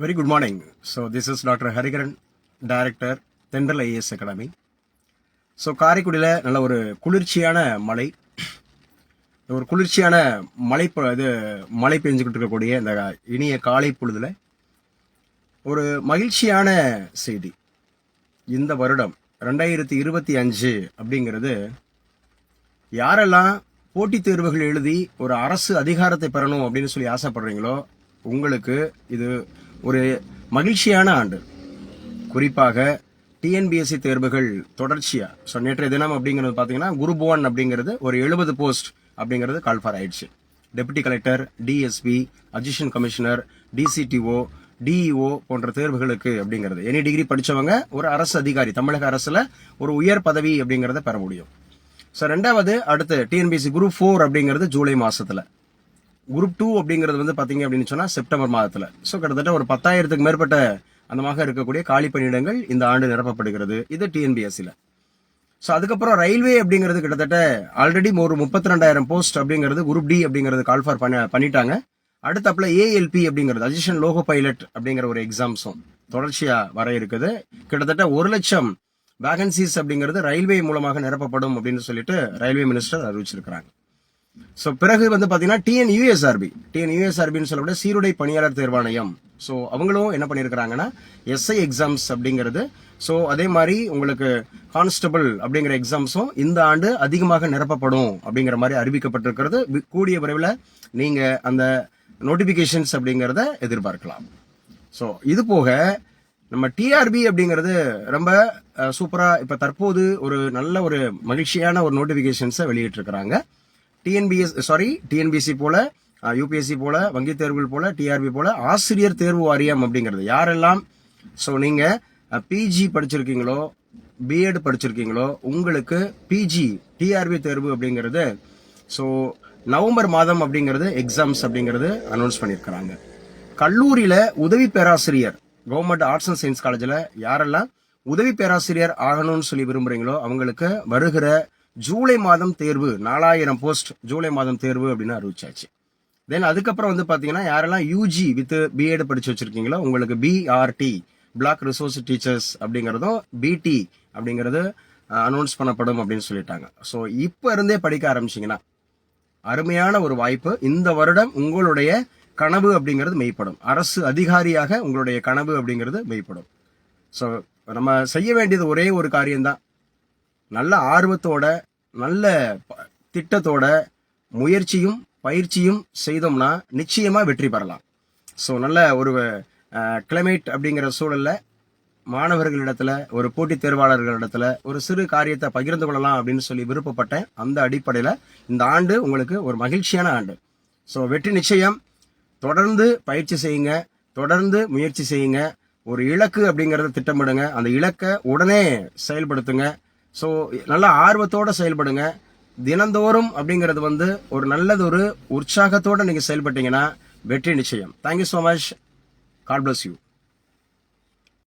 Very good morning. So this is Dr. Harigaran, Director, Thendral IAS academy so காரைக்குடியில் நல்ல ஒரு குளிர்ச்சியான மழை ஒரு குளிர்ச்சியான மழை இது மழை பெஞ்சுக்கிட்டு இருக்கக்கூடிய இந்த இனிய காலை பொழுதில் ஒரு மகிழ்ச்சியான செய்தி இந்த வருடம் ரெண்டாயிரத்தி இருபத்தி அஞ்சு அப்படிங்கிறது யாரெல்லாம் போட்டித் தேர்வுகள் எழுதி ஒரு அரசு அதிகாரத்தை பெறணும் அப்படின்னு சொல்லி ஆசைப்படுறீங்களோ உங்களுக்கு இது ஒரு மகிழ்ச்சியான ஆண்டு. குறிப்பாக டிஎன்பிஎஸ்சி தேர்வுகள் தொடர்ச்சியாக ஸோ நேற்றைய தினம் அப்படிங்கிறது பார்த்தீங்கன்னா குரூப் ஒன் அப்படிங்கிறது ஒரு எழுபது போஸ்ட் அப்படிங்கிறது கால்ஃபார் ஆயிடுச்சு. Deputy collector DSP assistant commissioner DCTO DEO போன்ற தேர்வுகளுக்கு அப்படிங்கிறது. எனி டிகிரி படித்தவங்க ஒரு அரசு அதிகாரி தமிழக அரசில் ஒரு உயர் பதவி அப்படிங்கிறத பெற முடியும். ஸோ ரெண்டாவது அடுத்து டிஎன்பிஎஸ்சி குரூப் ஃபோர் அப்படிங்கிறது ஜூலை மாதத்தில் குரூப் டூ அப்படிங்கிறது வந்து பார்த்தீங்க அப்படின்னு சொன்னால் செப்டம்பர் மாதத்தில். ஸோ கிட்டத்தட்ட ஒரு பத்தாயிரத்துக்கு மேற்பட்ட அந்தமாக இருக்கக்கூடிய காலி பணியிடங்கள் இந்த ஆண்டு நிரப்பப்படுகிறது. இது டிஎன்பிஎஸ்சியில் ஸோ அதுக்கப்புறம் ரயில்வே அப்படிங்கிறது கிட்டத்தட்ட ஆல்ரெடி ஒரு முப்பத்தி ரெண்டாயிரம் போஸ்ட் அப்படிங்கிறது குரூப் டி அப்படிங்கிறது கால்ஃபார் பண்ண பண்ணிட்டாங்க. அடுத்தப்பில் ஏஎல்பி அப்படிங்கிறது அஜிஷன் லோகோ பைலட் அப்படிங்கிற ஒரு எக்ஸாம்ஸும் தொடர்ச்சியாக வர இருக்குது. கிட்டத்தட்ட ஒரு லட்சம் வேகன்சிஸ் அப்படிங்கிறது ரயில்வே மூலமாக நிரப்பப்படும் அப்படின்னு சொல்லிட்டு ரயில்வே மினிஸ்டர் அறிவிச்சிருக்கிறாங்க. ஸோ பிறகு வந்து பார்த்தீங்கன்னா டிஎன் யூஎஸ்ஆர்பி டிஎன் யூஎஸ்ஆர்பின்னு சொல்லக்கூடிய சீருடை பணியாளர் தேர்வாணையம். ஸோ அவங்களும் என்ன பண்ணியிருக்கிறாங்கன்னா எஸ்ஐ எக்ஸாம்ஸ் அப்படிங்கிறது. ஸோ அதே மாதிரி உங்களுக்கு கான்ஸ்டபிள் அப்படிங்கிற எக்ஸாம்ஸும் இந்த ஆண்டு அதிகமாக நிரப்பப்படும் அப்படிங்கிற மாதிரி அறிவிக்கப்பட்டிருக்கிறது. கூடிய விரைவில் நீங்கள் அந்த நோட்டிஃபிகேஷன்ஸ் அப்படிங்கிறத எதிர்பார்க்கலாம். ஸோ இது போக நம்ம டிஆர்பி அப்படிங்கிறது ரொம்ப சூப்பராக இப்போ தற்போது ஒரு நல்ல ஒரு மகிழ்ச்சியான ஒரு நோட்டிஃபிகேஷன்ஸை வெளியிட்டிருக்கிறாங்க. டிஎன்பிஎஸ் சாரி டிஎன்பிஎஸ்சி போல யூபிஎஸ்சி போல வங்கி தேர்வுகள் போல டிஆர்பி போல ஆசிரியர் தேர்வு வாரியம் அப்படிங்கிறது. யாரெல்லாம் ஸோ நீங்கள் பிஜி படிச்சிருக்கீங்களோ பிஎட் படிச்சிருக்கீங்களோ உங்களுக்கு பிஜி டிஆர்பி தேர்வு அப்படிங்கிறது ஸோ நவம்பர் மாதம் அப்படிங்கிறது எக்ஸாம்ஸ் அப்படிங்கிறது அனௌன்ஸ் பண்ணியிருக்கிறாங்க. கல்லூரியில் உதவி பேராசிரியர் கவர்மெண்ட் ஆர்ட்ஸ் அண்ட் சயின்ஸ் காலேஜில் யாரெல்லாம் உதவி பேராசிரியர் ஆகணும்னு சொல்லி விரும்புகிறீங்களோ அவங்களுக்கு வருகிற ஜூலை மாதம் தேர்வு நாலாயிரம் போஸ்ட் ஜூலை மாதம் தேர்வு அப்படின்னு அறிவிச்சாச்சு. தென் அதுக்கப்புறம் வந்து பார்த்தீங்கன்னா யாரெல்லாம் யூஜி வித் பிஎட் படிச்சு வச்சிருக்கீங்களோ உங்களுக்கு பிஆர்டி பிளாக் ரிசோர்ஸ் டீச்சர்ஸ் அப்படிங்கிறதும் பிடி அப்படிங்கிறது அனௌன்ஸ் பண்ணப்படும் அப்படின்னு சொல்லிட்டாங்க. ஸோ இப்போ இருந்தே படிக்க ஆரம்பிச்சிங்கன்னா அருமையான ஒரு வாய்ப்பு. இந்த வருடம் உங்களுடைய கனவு அப்படிங்கிறது மெய்ப்படும். அரசு அதிகாரியாக உங்களுடைய கனவு அப்படிங்கிறது மெய்ப்படும். ஸோ நம்ம செய்ய வேண்டியது ஒரே ஒரு காரியம்தான். நல்ல ஆர்வத்தோட நல்ல திட்டத்தோட முயற்சியும் பயிற்சியும் செய்தோம்னா நிச்சயமாக வெற்றி பெறலாம். ஸோ நல்ல ஒரு கிளைமேட் அப்படிங்கிற சூழலில் மாணவர்களிடத்துல ஒரு போட்டித் தேர்வாளர்களிடத்துல ஒரு சிறு காரியத்தை பகிர்ந்து கொள்ளலாம் அப்படின்னு சொல்லி விருப்பப்பட்டேன் அந்த அடிப்படையில் இந்த ஆண்டு உங்களுக்கு ஒரு மகிழ்ச்சியான ஆண்டு. ஸோ வெற்றி நிச்சயம். தொடர்ந்து பயிற்சி செய்யுங்க. தொடர்ந்து முயற்சி செய்யுங்க. ஒரு இலக்கு அப்படிங்கிறத திட்டமிடுங்க. அந்த இலக்கை உடனே செயல்படுத்துங்க. ஸோ நல்ல ஆர்வத்தோட செயல்படுங்க. தினந்தோறும் அப்படிங்கிறது வந்து ஒரு நல்லது ஒரு உற்சாகத்தோடு நீங்கள் செயல்பட்டீங்கன்னா வெற்றி நிச்சயம். Thank you so much God bless you